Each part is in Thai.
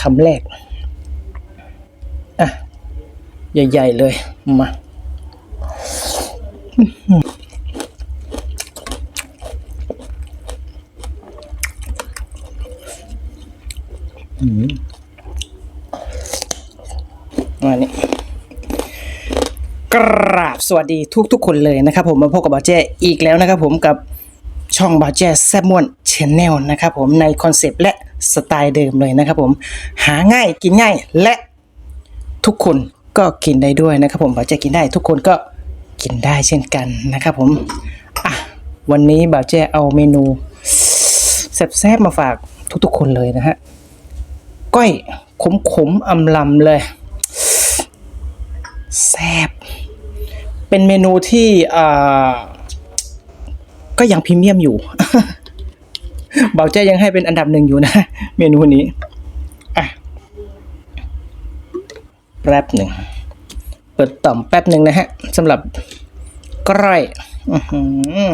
คำแรก อะ ใหญ่ ๆ เลย มามานี่กราบสวัสดีทุกทุกๆคนเลยนะครับผมมาพบกับบาเจ้อีกแล้วนะครับผมกับช่องบาเจ้แซบมวนชแนลนะครับผมในคอนเซปต์และ สไตล์เดิมเลยนะครับผมหาง่ายกินง่ายและทุกคนก็กินได้ด้วยนะครับผมบ่าวเจ้กินได้ทุกคนก็กินได้เช่นกันนะครับผมอะวันนี้บ่าวเจ้เอาเมนูแซ่บๆมาฝากทุกๆคนเลยนะฮะก้อยขมๆอำลำเลยแซ่บเป็นเมนูที่อ่าก็ยังพรีเมียมอยู่ เบาใจยังให้เป็นอันดับหนึ่งอยู่นะ เมนูนี้อะแป๊บหนึ่ง เปิดต่อมแป๊บหนึ่งนะฮะสำหรับกล้อยอื้อหือ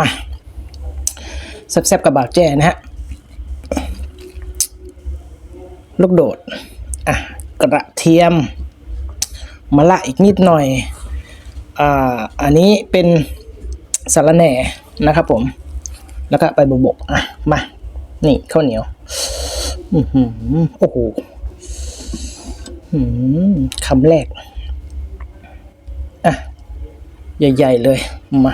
มาแซ่บๆกับบ่าวแจ้นะฮะ ลูกโดด อะ กระเทียม มะละอีกนิดหน่อยอ่าอันนี้เป็นสาระแหน่นะครับผม แล้วก็ไปบุบกอะมา นี่ข้าวเหนียวอือหือโอ้โหอืมคำแรก อะ ใหญ่ ๆ เลย มา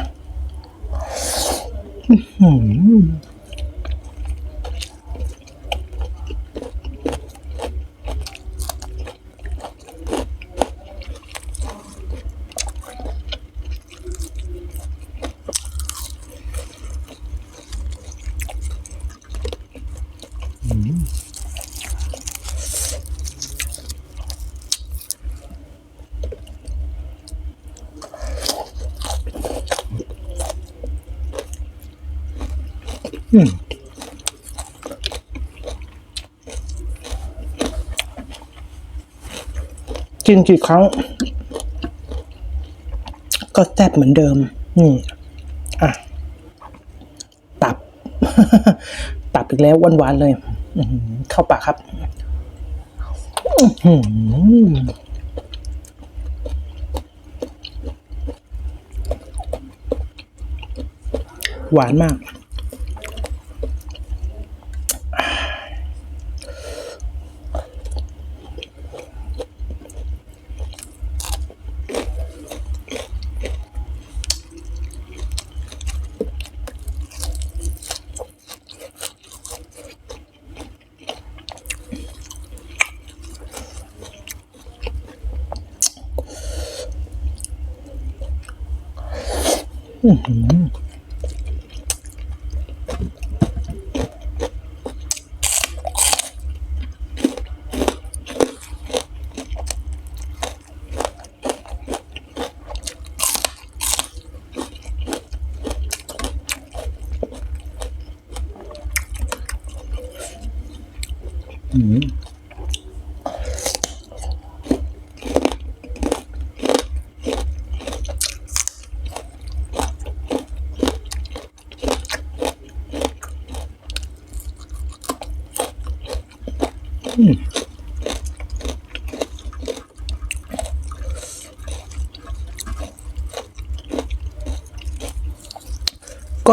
กินกี่ครั้ง ก็แซ่บเหมือนเดิม นี่ อะ ตับ ตับอีกแล้วหวานๆเลย เข้าปากครับหวานมาก 음. 음. ก้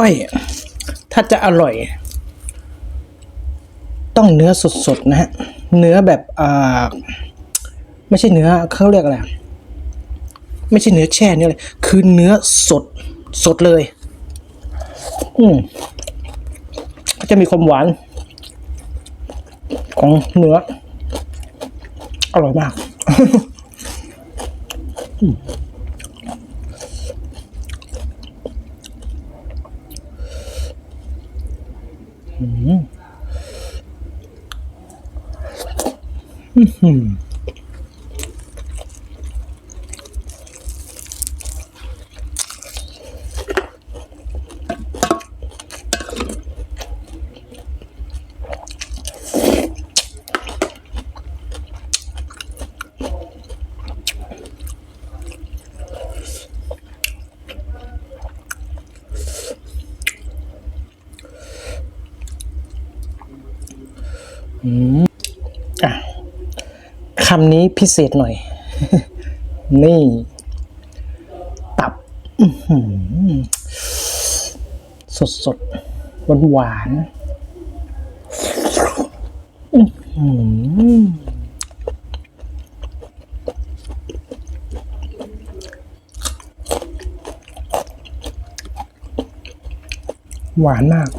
อย ถ้าจะอร่อย ต้องเนื้อสดๆนะฮะ เนื้อแบบอ่าไม่ใช่เนื้อเขาเรียกอะไรไม่ใช่เนื้อแช่เนื้อเลยคือเนื้อสดสดเลย อืมก็จะมีความหวาน ของเนื้ออร่อยมากกำนี้พิเศษหน่อย นี่ ตับสดสดหวานหวานหวานมาก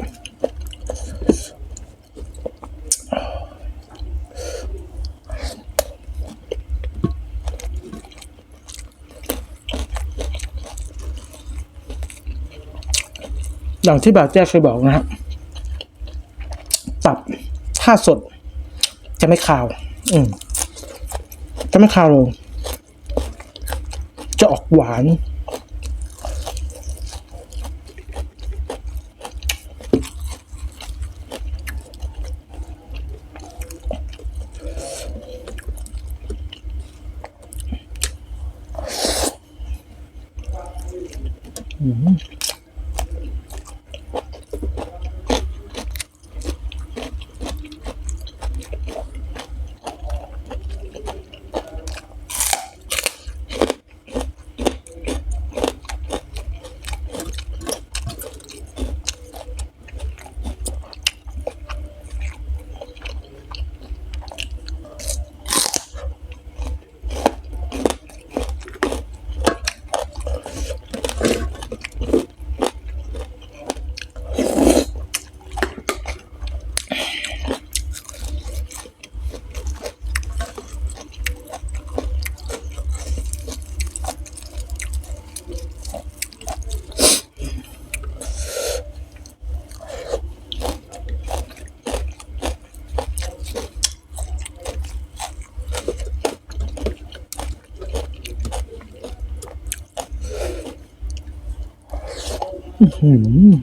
อย่างที่บาแจ้เคยบอกนะครับตับถ้าสด จะไม่คาว อืมจะไม่คาวเลยจะออกหวาน อืม 嗯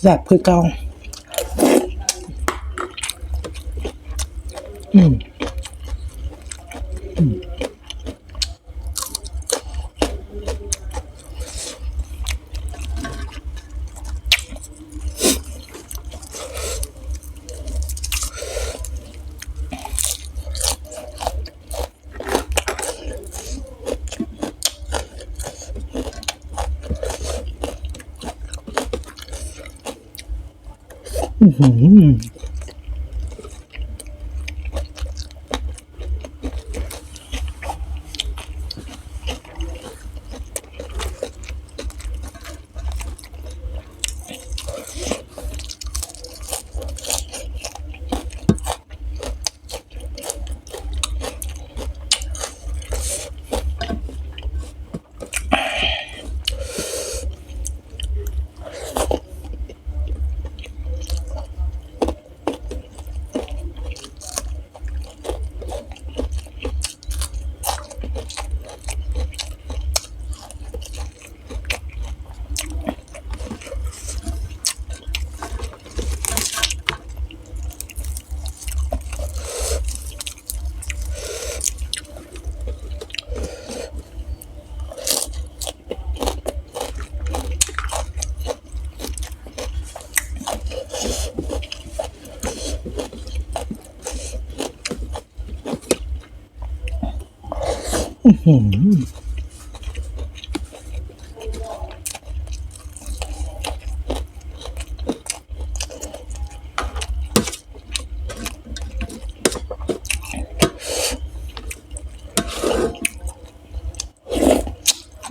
แซ่บคือเก่าอืม อื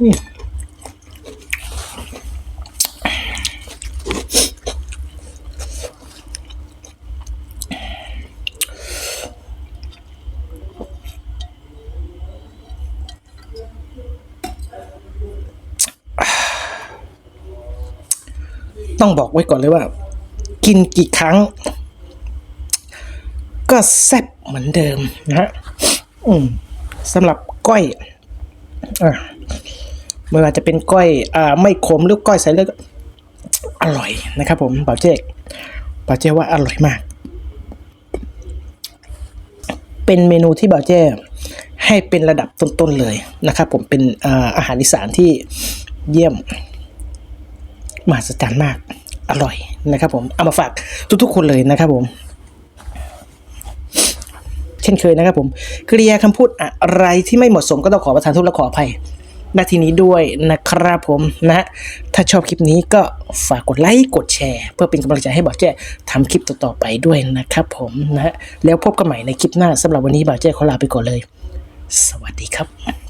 Yeah. ต้องบอกไว้ก่อนเลยว่า กินกี่ครั้ง ก็แซ่บเหมือนเดิมนะฮะสำหรับก้อยอะไม่ว่าจะเป็นก้อยอ่าไม่ขมหรือก้อยใส่เลือดอร่อยนะครับผมบ่าวเจ๊บ่าวเจ๊ว่าอร่อยมาก เป็นเมนูที่บ่าวเจ้ให้เป็นระดับต้นๆเลยนะครับผมเป็นอาอาหารอีสานที่เยี่ยม มหัศจรรย์มาก อร่อยนะครับผมเอามาฝากทุกๆคนเลยนะครับผม เช่นเคยนะครับผมกริยาคำพูดอะไรที่ไม่เหมาะสมก็ต้องขอประทานโทษและขออภัยณทีนี้ด้วยนะครับผมนะ ถ้าชอบคลิปนี้ก็ฝากกดไลค์กดแชร์ เพื่อเป็นกำลังใจให้บ่าวแจ้ทำคลิปต่อๆไปด้วยนะครับผมนะฮะแล้วพบกันใหม่ในคลิปหน้าสำหรับวันนี้บ่าวแจ้ขอลาไปก่อนเลย สวัสดีครับ